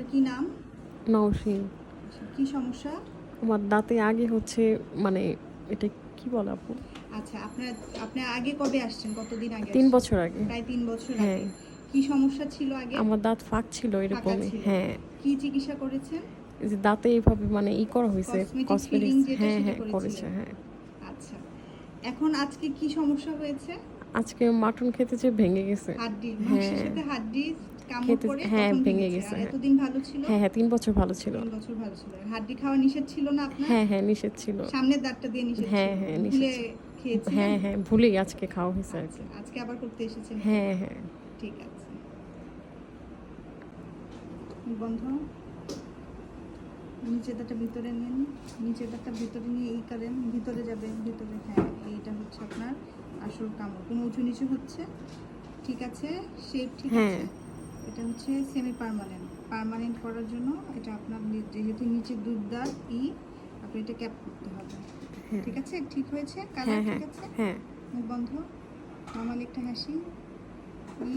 আপনার কি নাম? নওশিন। আচ্ছা, কি সমস্যা? আমার দাঁতে আগে হচ্ছে মানে এটা কি বলে আপু? আচ্ছা আপনার আপনি আগে কবে আসছেন? কতদিন আগে তিন বছর আগে। প্রায় তিন বছর হ্যাঁ। আগে। কি সমস্যা ছিল আগে? আমার দাঁত ফাঁক ছিল এরকমই হ্যাঁ। কি চিকিৎসা করেছেন? যে দাঁতে এইভাবে মানে ই করা হয়েছে কসমেটিক্স হ্যাঁ হ্যাঁ করেছে হ্যাঁ। আচ্ছা। এখন আজকে কি সমস্যা হয়েছে? আজকে মাটন খেতে যে ভেঙে গেছে। হ্যাঁ। হ্যাঁ, ভেঙে গেছে। এতদিন ভালো ছিল? হ্যাঁ হ্যাঁ তিন বছর ভালো ছিল। বছর ভালো ছিল। হাড্ডি খাওয়া নিষেধ ছিল না আপনার? হ্যাঁ হ্যাঁ নিষেধ ছিল। সামনের দাঁতটা দিয়ে নিষেধ হ্যাঁ, হ্যাঁ, নিষেধ হ্যাঁ হ্যাঁ ভুলেই আজকে খাওয়া হয়েছে আর কি। আচ্ছা, আজকে আবার করতে এসেছেন? হ্যাঁ হ্যাঁ। ঠিক আছে। বন্ধ নিচে দাঁতটা ভিতরে নিন। নিচে দাঁতটা ভিতরে নিয়ে এই করেন। ভিতরে যাবে ভিতরে। হ্যাঁ এইটা হচ্ছে আপনার আসল কামড়। কোনো উঁচু নিচু হচ্ছে? ঠিক আছে শেপ ঠিক হ্যাঁ। আছে? এটা হচ্ছে সেমি পার্মানেন্ট পার্মানেন্ট করার জন্য এটা আপনার যেহেতু নিচে দুধ দাঁত ই আপনি এটা ক্যাপ করতে হবে। হ্যাঁ। ঠিক আছে? ঠিক হয়েছে? হ্যাঁ কালার হ্যাঁ ঠিক আছে? হ্যাঁ। মুখ বন্ধ। নর্মাল একটা হাসি ই।